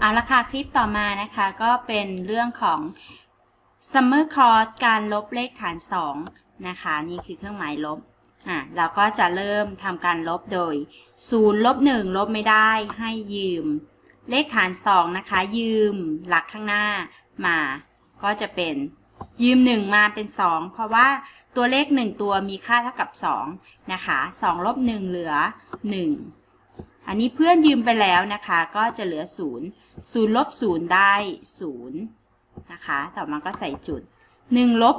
เอาละค่ะคลิปต่อมานะคะก็เป็นเรื่องของ summer course การลบเลขฐาน 2 นะคะ นี่คือเครื่องหมายลบอะเราก็จะเริ่มทำการลบโดย0ลบ1ลบไม่ได้ให้ยืม เลขฐาน 2 นะคะ ยืมหลักข้างหน้ามา ก็จะเป็นยืม 1 มาเป็น 2 เพราะว่าตัวเลข 1 ตัวมีค่าเท่ากับ 2 นะคะ2ลบ1เหลือ 1 อันนี้เพื่อนยืมไปแล้วนะคะ ก็จะเหลือ 0 0ลบ0ได้0นะคะ ต่อมาก็ใส่จุด1ลบ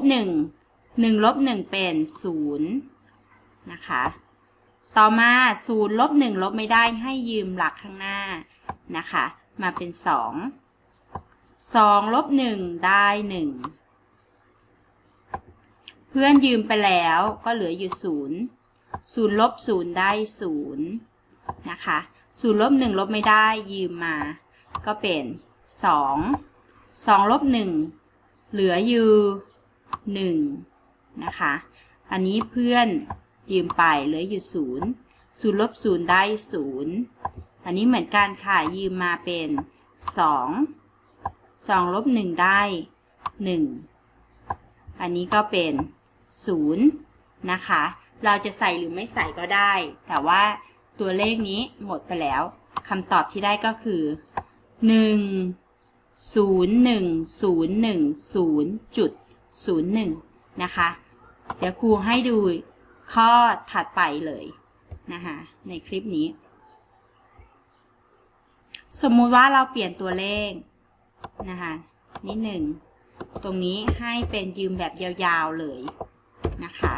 1 1ลบ1เป็น0นะคะ ต่อมา0ลบ1ลบไม่ได้ให้ยืมหลักข้างหน้านะคะ มาเป็น 2 2ลบ1ได้ 1 เพื่อนยืมไปแล้วก็เหลืออยู่ 0 0ลบ0ได้ 0 นะคะ0ลบ1ลบไม่ได้ยืมมา ก็เป็น2 2ลบ1เหลืออยู่1นะคะ อันนี้เพื่อนยืมไปเหลืออยู่0 0ลบ0ได้0อันนี้เหมือนกันค่ะยืมมาเป็น2 2ลบ1ได้1อันนี้ก็เป็น0นะคะ เราจะใส่หรือไม่ใส่ก็ได้ แต่ว่า ตัวเลขนี้หมดไปแล้วคำตอบที่ได้ก็คือ1 0 1 0 1 0จุด01นะคะ เดี๋ยวครูให้ดูข้อถัดไปเลยนะคะในคลิปนี้ สมมุติว่าเราเปลี่ยนตัวเลขนะคะนิดหนึ่งตรงนี้ให้เป็นยืมแบบยาวๆเลยนะคะ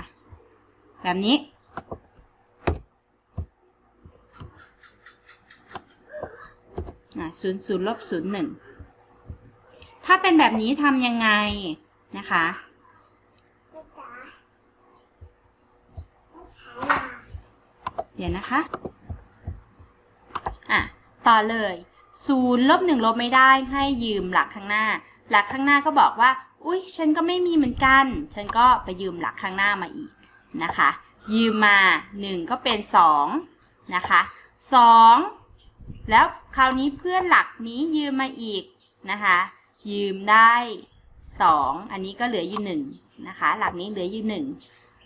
แบบนี้ ศูนย์ศูนย์ลบศูนย์หนึ่งถ้าเป็นแบบนี้ทำยังไงนะคะ เดี๋ยวนะคะ อะ ต่อเลยศูนย์ลบหนึ่งลบไม่ได้ให้ยืมหลักข้างหน้า หลักข้างหน้าก็บอกว่า อุ้ยฉันก็ไม่มีเหมือนกัน ฉันก็ไปยืมหลักข้างหน้ามาอีกนะคะ ยืมมาหนึ่งก็เป็นสองนะคะสอง แล้วคราวนี้เพื่อนหลักนี้ยืมมาอีกนะคะ ยืมได้สองอันนี้ก็เหลืออยู่หนึ่งนะคะ หลักนี้เหลืออยู่หนึ่ง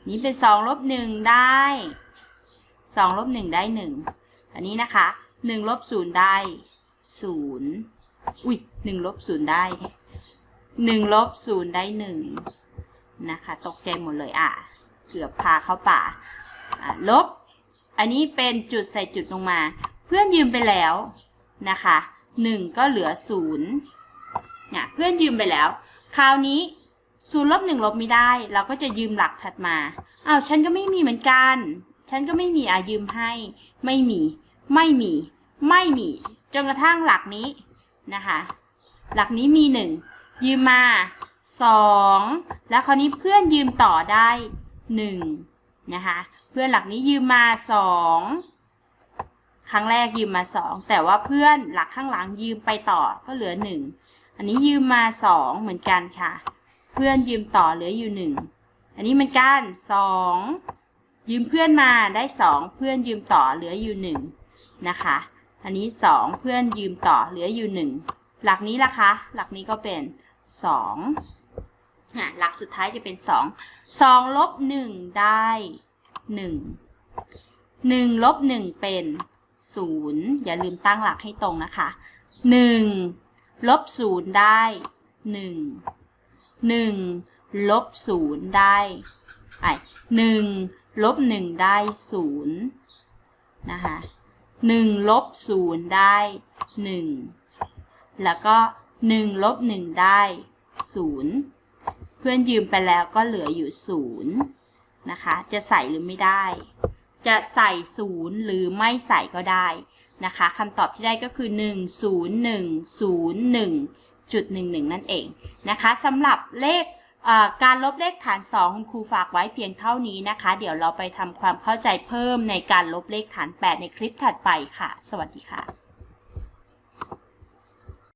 นี้เป็นสองลบหนึ่งได้สองลบหนึ่งได้หนึ่งอันนี้นะคะหนึ่งลบศูนย์ได้ศูนย์อุ้ยหนึ่งลบศูนย์ได้หนึ่งลบศูนย์ได้หนึ่งนะคะตกใจหมดเลยอะเกือบพาเข้าป่าลบ อันนี้เป็นจุดใส่จุดลงมา เพื่อนยืมไปแล้วนะคะหนึ่งก็เหลือศูนย์เนี่ยเพื่อนยืมไปแล้ว คราวนี้ศูนย์ลบหนึ่งลบไม่ได้ เราก็จะยืมหลักถัดมาอ้าวฉันก็ไม่มีเหมือนกัน ฉันก็ไม่มีอายืมให้ ไม่มี ไม่มี ไม่มี จนกระทั่งหลักนี้นะคะ หลักนี้มีหนึ่งยืมมาสองแล้วคราวนี้เพื่อนยืมต่อได้หนึ่งนะคะ เพื่อนหลักนี้ยืมมาสอง ครั้งแรกยืมมาสองแต่ว่าเพื่อนหลักข้างหลังยืมไปต่อก็เหลือหนึ่งอันนี้ยืมมาสองเหมือนกันค่ะ เพื่อนยืมต่อเหลืออยู่หนึ่งอันนี้เหมือนกันสองยืมเพื่อนมาได้สองเพื่อนยืมต่อเหลืออยู่หนึ่งนะคะ อันนี้สองเพื่อนยืมต่อเหลืออยู่หนึ่งหลักนี้ล่ะคะ หลักนี้ก็เป็นสองหลักสุดท้ายจะเป็นสองสองลบหนึ่งได้หนึ่งหนึ่งลบหนึ่งเป็น ศูนย์อย่าลืมตั้งหลักให้ตรงนะคะหนึ่งลบศูนย์ได้หนึ่งหนึ่งลบศูนย์ได้ไอหนึ่งลบหนึ่งได้ศูนย์นะคะหนึ่งลบศูนย์ได้หนึ่งแล้วก็หนึ่งลบหนึ่งได้ศูนย์เพื่อนยืมไปแล้วก็เหลืออยู่ศูนย์นะคะ จะใส่หรือไม่ได้ จะใส่ 0 หรือไม่ใส่ก็ได้นะคะคำตอบที่ได้ก็คือ 1 0 1 0 1จุด11 นั่นเองนะคะสำหรับเลขการลบเลขฐาน 2 คุณครูฝากไว้เพียงเท่านี้นะคะ เดี๋ยวเราไปทำความเข้าใจเพิ่มในการลบเลขฐาน 8 ในคลิปถัดไปค่ะ สวัสดีค่ะ